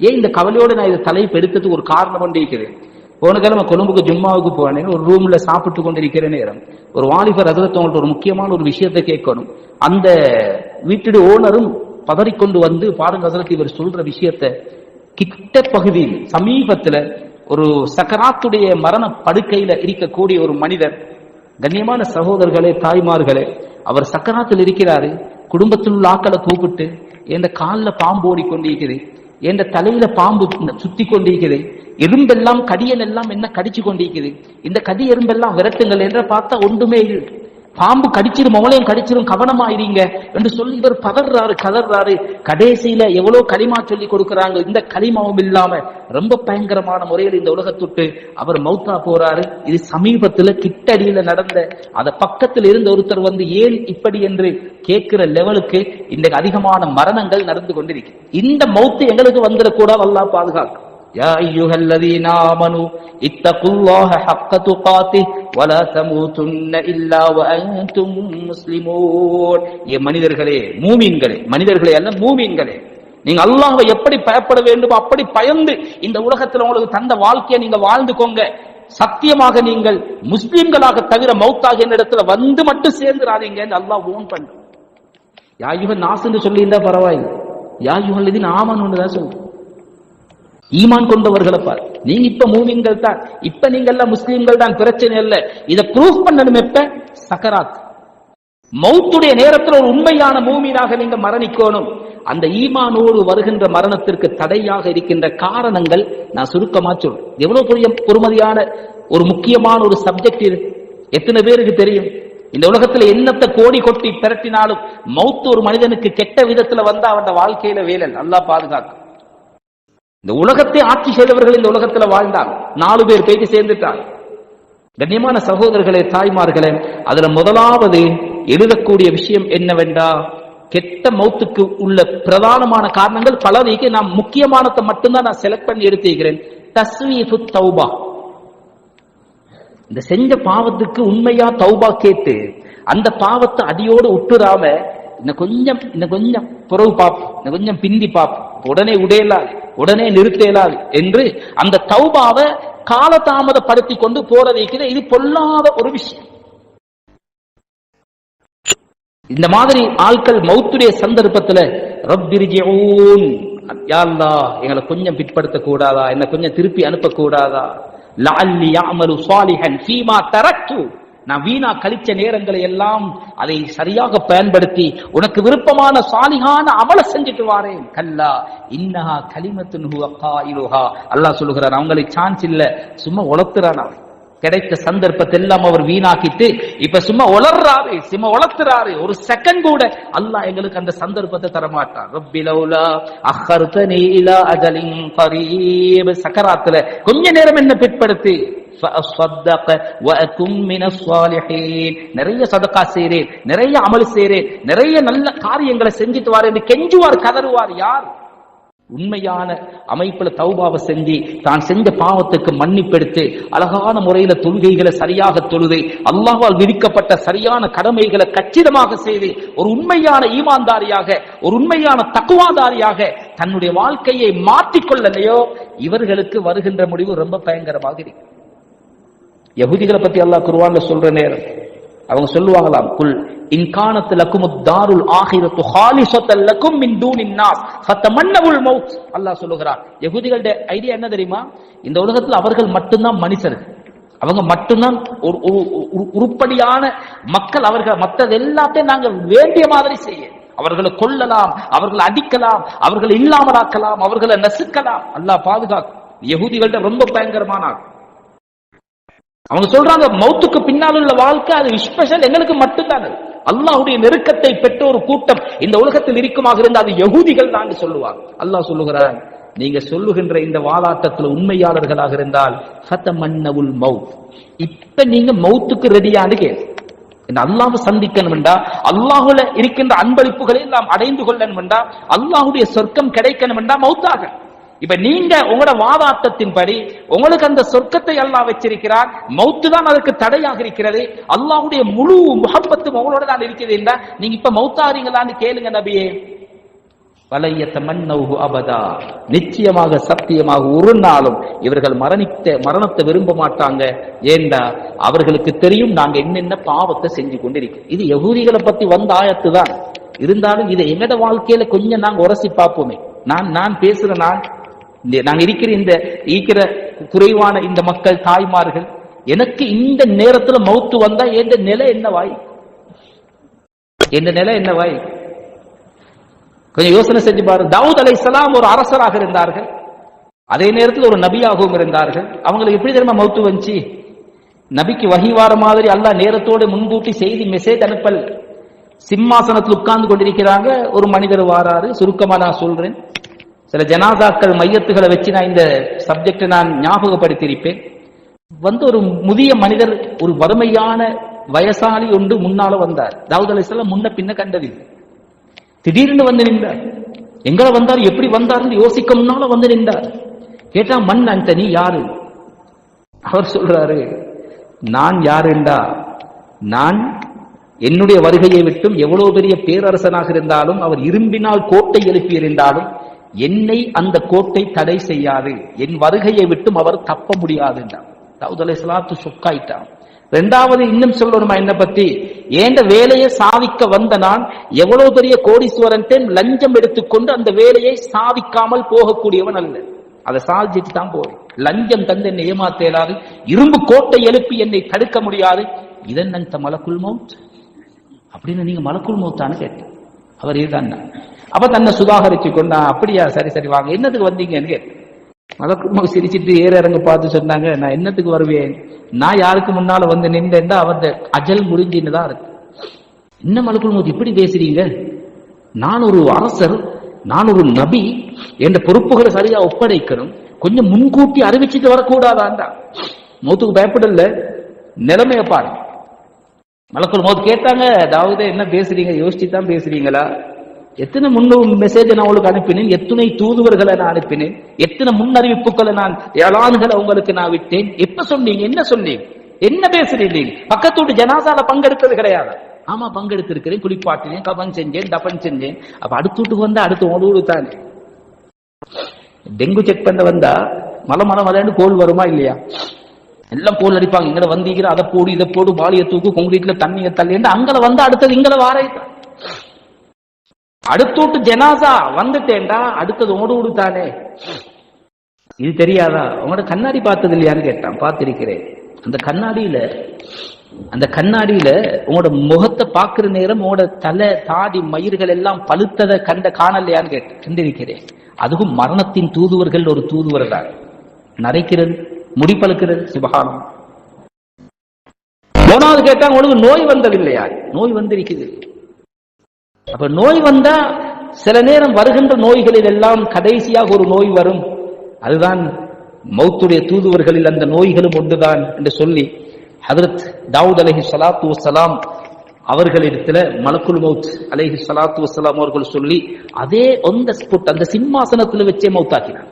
ஏன் இந்த கவலையோடு நான் இதை தலைப்பு எடுத்தது ஒரு காரணம் கொண்டு போன கிழமை கொழும்புக்கு ஜும்மாவுக்கு போனேன் ஒரு ரூம்ல சாப்பிட்டு கொண்டிருக்கிற நேரம். ஒரு வாலிபர் அதிரத்தவங்கள்ட்ட ஒரு முக்கியமான ஒரு விஷயத்தை கேட்கணும். அந்த வீட்டுடைய ஓனரும் பதறிக்கொண்டு வந்து பாருங்க அதிரத்து இவர் சொல்ற விஷயத்த கிட்ட பகுதியில் சமீபத்துல ஒரு சக்கராத்துடைய மரண படுக்கையில இருக்கக்கூடிய ஒரு மனிதர் கண்ணியமான சகோதரர்களே தாய்மார்களே அவர் சக்கராத்தில் இருக்கிறாரு. குடும்பத்தில் உள்ள ஆக்களை கூப்பிட்டு என் காலில் பாம்பு ஓடிக்கொண்டிருக்குது என் தலையில பாம்பு சுத்தி கொண்டிருக்குது எறும்பெல்லாம் கடியன் எல்லாம் என்ன கடிச்சு கொண்டிருக்குது இந்த கடி எறும்பெல்லாம் விரட்டுங்கள் என்று பார்த்தா ஒன்றுமே இல்லை. பாம்பு கடிச்சிடும் மவளையும் கடிச்சிடும் கவனமாயிருங்க என்று சொல்லி இவர் பதறாரு கதறாரு கடைசியில எவ்வளவு களிமா சொல்லி கொடுக்கறாங்க இந்த களிமாவும் இல்லாம ரொம்ப பயங்கரமான முறையில் இந்த உலகத்துட்டு அவர் மௌத்தா போறாரு இது சமீபத்துல கிட்டடியில நடந்த அத பக்கத்தில் இருந்த ஒருத்தர் வந்து ஏன் இப்படி என்று கேட்கிற லெவலுக்கு இன்றைக்கு அதிகமான மரணங்கள் நடந்து கொண்டிருக்கு இந்த மௌத்து எங்களுக்கு வந்துடக்கூடாது அல்லாஹ் பாதுகாக்கும் يا أيها الذين آمنوا اتقوا الله حق تقاته ولا تموتن إلا وأنتم مسلمون ஏ மனிதர்களே மூமீன்களே மனிதர்களே அல்ல மூமீன்களே நீங்க அல்லாஹ்வை எப்படி பயப்பட வேண்டும் அப்படி பயந்து இந்த உலகத்துல உங்களுக்கு தந்த வாழ்க்கையை நீங்க வாழ்ந்துக்கோங்க சத்தியமாக நீங்கள் முஸ்லிம்களாக தவிர மௌத்தாக இடத்துல வந்து மட்டும் சேர்ந்துடாதீங்க அல்லாஹ் ஓன் பண்ண யாயுகன் நாசுன்னு சொல்லி இருந்தா பரவாயில்லை யாயுகன் இது ஆமன்னு தான் சொல்லுங்க ஈமான் கொண்டவர்களை பார் நீங்க இப்ப மூமின்கள் தான். இப்ப நீங்க எல்லாம் முஸ்லீம்கள் தான் பிரச்சனை இல்ல. இதை ப்ரூஃப் பண்ணணும் எப்ப? சக்கராத். மௌத்துடைய நேரத்தில் ஒரு உண்மையான மூமீனாக நீங்க மரணிக்கணும். அந்த ஈமானோடு வருகின்ற மரணத்திற்கு தடையாக இருக்கின்ற காரணங்கள் நான் சுருக்கமா சொல்றேன். எவ்வளவு பெரிய பொறுமதியான ஒரு முக்கியமான ஒரு சப்ஜெக்ட் இது. எத்தனை பேருக்கு தெரியும்? இந்த உலகத்துல என்னத்தை கோடி கொட்டி திரட்டினாலும் மௌத்து ஒரு மனிதனுக்கு கெட்ட விதத்துல வந்து அவன் வாழ்க்கையில வேலை நல்லா பாதுகாக்கும். இந்த உலகத்தை ஆட்சி செய்தவர்கள் இந்த உலகத்துல வாழ்ந்தாங்க நாலு பேர் போயிட்டு சேர்ந்துட்டாங்க கண்ணியமான சகோதரர்களே தாய்மார்களே அதுல முதலாவது எழுதக்கூடிய விஷயம் என்னவென்றா கெட்ட மௌத்துக்கு உள்ள பிரதானமான காரணங்கள் பல நான் முக்கியமானத்தை மட்டும்தான் நான் செலக்ட் பண்ணி எடுத்துக்கிறேன். தஸ்வீஃபு தௌபா. இந்த செஞ்ச பாவத்துக்கு உண்மையா தௌபா கேட்டு அந்த பாவத்தை அடியோடு விட்டுறாம இன்னும் கொஞ்சம் இன்னும் கொஞ்சம் புறவு பாப் இன்னும் கொஞ்சம் பிந்தி பாப் உடனே உடையலாது உடனே நிறுத்தலாது என்று அந்த தௌபாவை காலதாமதப்படுத்தி கொண்டு போறதைக்கிற இது பொல்லாத ஒரு விஷயம். இந்த மாதிரி ஆட்கள் மௌத்துடைய சந்தர்ப்பத்துல ரப்பிரிஜிஊன் யா எங்களை கொஞ்சம் பிற்படுத்த கூடாதா என்ன கொஞ்சம் திருப்பி அனுப்ப கூடாதா லஅல்லி யஅமலு சாலிஹன் ஃபீமா தரக்கு நான் வீணா கழிச்ச நேரங்களை எல்லாம் அதை சரியாக பயன்படுத்தி உனக்கு விருப்பமான சாலிகான அமல செஞ்சுட்டு வாரேன். கல்லா இன்னஹா கலிமத்துன் ஹுவ காயிலுஹா. அல்லாஹ் சொல்லுகிறார் அவங்களுக்கு சான்ஸ் இல்ல. சும்மா உளர்த்துறான் அவன். கிடைத்த சந்தர்ப்பத்தை எல்லாம் அவர் வீணாக்கிட்டு இப்ப சும்மா உளர்றாரு சும்மா உளர்த்துறாரு ஒரு செகண்ட் கூட அல்லாஹ் எங்களுக்கு அந்த சந்தர்ப்பத்தை தரமாட்டான். ரப்பி அஹர்தனி இலா அஜலின் கரீப். சக்கராத்துல கொஞ்ச நேரம் என்ன பிற்படுத்தி நிறைய சதக்கா செய்கிறேன் நிறைய அமல் செய்றேன் நிறைய நல்ல காரியங்களை செஞ்சுட்டு வார் என்று கெஞ்சுவார் கதறுவார் யார்? உண்மையான அமைப்புல தௌபாவை செஞ்சு தான் செஞ்ச பாவத்துக்கு மன்னிப்பெடுத்து அழகான முறையில தொழுகைகளை சரியாக தொழுது அல்லாஹால் விதிக்கப்பட்ட சரியான கடமைகளை கச்சிதமாக செய்து ஒரு உண்மையான ஈமான்தாரியாக ஒரு உண்மையான தக்குவாதாரியாக தன்னுடைய வாழ்க்கையை மாற்றிக்கொள்ளலையோ? இவர்களுக்கு வருகின்ற முடிவு ரொம்ப பயங்கரமாக இருக்கு. யகுதிகளை பத்தி அல்லாஹ் குருவான்ல சொல்ற நேரம். அவங்க சொல்லுவாங்களாம் குல் இன்கானத்து லக்கும் தாருல் ஆகிரத்து ஹாலிசத்தல் லக்கும் மின் தூனின் நாஸ். ஃபத்தமன்னவுல் மௌத் அல்லாஹ் சொல்லுகிறார் யகுதிகளுடைய ஐடியா என்ன தெரியுமா? இந்த உலகத்துல அவர்கள் மட்டும்தான் மனுஷர்கள். அவங்க மட்டும்தான் ஒரு உருப்படியான மக்கள் அவர்கள். மற்றது எல்லாத்தையும் நாங்கள் வேண்டிய மாதிரி செய்ய. அவர்களை கொல்லலாம் அவர்களை அடிக்கலாம் அவர்களை இல்லாமலாக்கலாம் அவர்களை நசுக்கலாம். அல்லாஹ் பாதுகாக்கும். யகுதிகள்ட்ட ரொம்ப பயங்கரமானார் அவங்க சொல்றாங்க மௌத்துக்கு பின்னால் உள்ள வாழ்க்கை அது ஸ்பெஷல் எங்களுக்கு மட்டும்தான் அது. நெருக்கத்தை பெற்ற ஒரு கூட்டம் இந்த உலகத்தில் இருக்குமாக இருந்த அது யகுதிகள் தான் சொல்லுவாங்க. அல்லாஹ் சொல்லுகிறான் நீங்க சொல்லுகின்ற இந்த வாலாட்டத்தில் உண்மையாளர்களாக இருந்தால் ஃபதமன்னவுல் மவுத் இப்ப நீங்க மௌத்துக்கு ரெடியானு கேளு. அல்லாஹ் சந்திக்கணும் என்றா அல்லாஹுல இருக்கின்ற அன்பளிப்புகளை நாம் அடைந்து கொள்ளணும் என்றா அல்லாஹுடைய சொர்க்கம் கிடைக்கணும் என்றா மௌத்தாக. இப்ப நீங்க உங்களோட வாதாட்டத்தின்படி உங்களுக்கு அந்த சொர்க்கத்தை அல்லாஹ் வச்சிருக்கிறார். மௌத்து தான் அதற்கு தடையாக இருக்கிறது. அல்லாஹுடைய முழு முகப்பத்தும் உங்களோட தான் இருக்கிறது என்றா நீங்க இப்ப மௌத்தாறீங்களான்னு கேளுங்க நபியே. வலையத்த மன்னவு அபதா. நிச்சயமாக சத்தியமாக ஒரு நாளும் இவர்கள் மரணித்த மரணத்தை விரும்ப மாட்டாங்க. ஏண்டா? அவர்களுக்கு தெரியும் நாங்க என்னென்ன பாவத்தை செஞ்சு கொண்டிருக்கோம். இது யகூதிகளை பத்தி வந்த ஆயத்து தான் இருந்தாலும் இதை எங்கட வாழ்க்கையில கொஞ்சம் நாங்க உரசி பார்ப்போமே. நான் நான் பேசுற நான் நாங்க இருக்கிற இந்த இருக்கிற குறைவான இந்த மக்கள் தாய்மார்கள் எனக்கு இந்த நேரத்துல மௌத்து வந்தா எந்த நிலை என்னவாய் எந்த நிலை என்னவாய் கொஞ்சம் யோசனை செஞ்சு பாரு தாவூத் அலைஹிஸ்ஸலாம் ஒரு அரசராக இருந்தார்கள். அதே நேரத்தில் ஒரு நபியாகவும் இருந்தார்கள். அவங்களுக்கு எப்படி தெரியுமா மௌத்து வந்துச்சு? நபிக்கு வகிவார மாதிரி அல்லா நேரத்தோடு முன்கூட்டி செய்தி மெசேஜ் அனுப்பல். சிம்மாசனத்தில் உட்கார்ந்து கொண்டிருக்கிறாங்க. ஒரு மனிதர் வாராரு. சுருக்கமா நான் சொல்றேன். சில ஜனாதாக்கள் மையத்துகளை வச்சு நான் இந்த சப்ஜெக்டை நான் ஞாபகப்படுத்தியிருப்பேன். வந்து ஒரு முதிய மனிதர் ஒரு வறுமையான வயசாளி ஒன்று முன்னால வந்தார். தாவூத் அலைஹிஸ்ஸலாம் முன்ன பின்ன கண்டதில்லை திடீர்னு வந்து நின்றார். எங்களை வந்தார் எப்படி வந்தார்னு யோசிக்க முன்னால வந்து நின்றார். கேட்டா மண் அந்தனி யாரு? அவர் சொல்றாரு நான் யாருண்டா? நான் என்னுடைய வருகையை விட்டும் எவ்வளவு பெரிய பேரரசனாக இருந்தாலும் அவர் இரும்பினால் கோட்டை எழுப்பியிருந்தாலும் என்னை அந்த கோட்டை தடை செய்யாது. என் வருகையை விட்டும் அவர் தப்ப முடியாது தாவூத் சலாத்து சொக்காயிட்டான். ரெண்டாவது இன்னும் சொல்லணுமா என்ன பத்தி? ஏண்ட வேலையை சாதிக்க வந்த நான் எவ்வளவு பெரிய கோடீஸ்வரன் லஞ்சம் எடுத்துக்கொண்டு அந்த வேலையை சாதிக்காமல் போகக்கூடியவன் அல்ல. அதை சாதிச்சுட்டு தான் போவேன். லஞ்சம் தந்து என்னை ஏமாத்த இயலாது இரும்பு கோட்டை எழுப்பி என்னை தடுக்க முடியாது. இதன் அந்த மலக்குள் மௌத். அப்படின்னு நீங்க மலக்குள் மௌத்தான்னு கேட்டேன். அவர் இதுதான். அப்ப தன்னை சுதாகரிச்சு கொண்டா அப்படியா? சரி சரி வாங்க. என்னத்துக்கு வந்தீங்கன்னு கேட்டேன். சிரிச்சிட்டு ஏற இறங்க பார்த்து சொன்னாங்க நான் என்னத்துக்கு வருவேன்? நான் யாருக்கு முன்னால வந்து நின்றேன்டா அவன் அஜல் முடிஞ்சின்னு தான் இருக்கு. என்ன மலக்குள் இப்படி பேசுறீங்க? நான் ஒரு அரசர் நான் ஒரு நபி என்ற பொறுப்புகளை சரியா ஒப்படைக்கணும். கொஞ்சம் முன்கூட்டி அறிவிச்சுட்டு வரக்கூடாதாண்டா. மௌத்துக்கு பயப்படல. நிலைமைய பாரு மலக்குள் மோத் கேட்டாங்க அதாவது என்ன பேசுறீங்க? யோசிச்சு தான் பேசுறீங்களா? எத்தனை முன்னு மெசேஜ் நான் உங்களுக்கு அனுப்பினேன்? எத்தனை தூதுவர்களை நான் அனுப்பினேன்? எத்தனை முன்னறிவிப்புகளை நான் ஏழான்களை உங்களுக்கு நான் விட்டேன்? எப்ப சொன்னீங்க? என்ன சொன்னீங்க? என்ன பேசுறீங்க? பக்கத்தோடு ஜனாசால பங்கெடுத்தது கிடையாது. ஆமா பங்கெடுத்திருக்கிறேன் குளிப்பாட்டினேன் கபன் செஞ்சேன் தபன் செஞ்சேன். அப்ப அடுத்து வீட்டுக்கு வந்தா அடுத்து ஓடு தானே? டெங்கு செக் பண்ண வந்தா மலை மலை மலைன்னு கோல் வருமா இல்லையா? எல்லாம் கோல் அடிப்பாங்க. இங்க வந்தீங்க அதை போடு இதை போடு பாலிய தூக்கு கொங்கிரீட்ல தண்ணியை தள்ளி அங்கல வந்தா அடுத்தது இங்கல வாரைத்தான் அடுத்தோட்டு ஜனாசா வந்துட்டேன்டா அடுத்தது ஓடு விடுத்தானே இது தெரியாதா? உங்களோட கண்ணாடி பார்த்தது இல்லையான்னு கேட்டான். பார்த்திருக்கிறேன். அந்த கண்ணாடியில அந்த கண்ணாடியில உங்களோட முகத்தை பாக்குற நேரம் உங்களோட தலை தாடி மயிர்கள் எல்லாம் பழுத்ததை கண்ட காணலையான்னு கேட்டேன். கண்டிருக்கிறேன். அதுவும் மரணத்தின் தூதுவர்கள் ஒரு தூதுவர் தான். நரைக்கிறது முடி பழுக்கிறது சிவகானம் மூணாவது கேட்டா உங்களுக்கு நோய் வந்ததில்லையா? நோய் வந்திருக்குது. அப்ப நோய் வந்தா சில நேரம் வருகின்ற நோய்களில் எல்லாம் கடைசியாக ஒரு நோய் வரும். அதுதான் மௌத்துடைய தூதுவர்களில் அந்த நோய்களும் ஒன்றுதான் என்று சொல்லி ஹதரத் தாவூத் அலஹி சலாத்து வசலாம் அவர்களிடத்துல மலக்குல் மௌத் அலைஹி சலாத்து வசலாம் அவர்கள் சொல்லி அதே அந்த ஸ்புட் அந்த சிம்மாசனத்துல வச்சே மௌத்தாக்கினார்.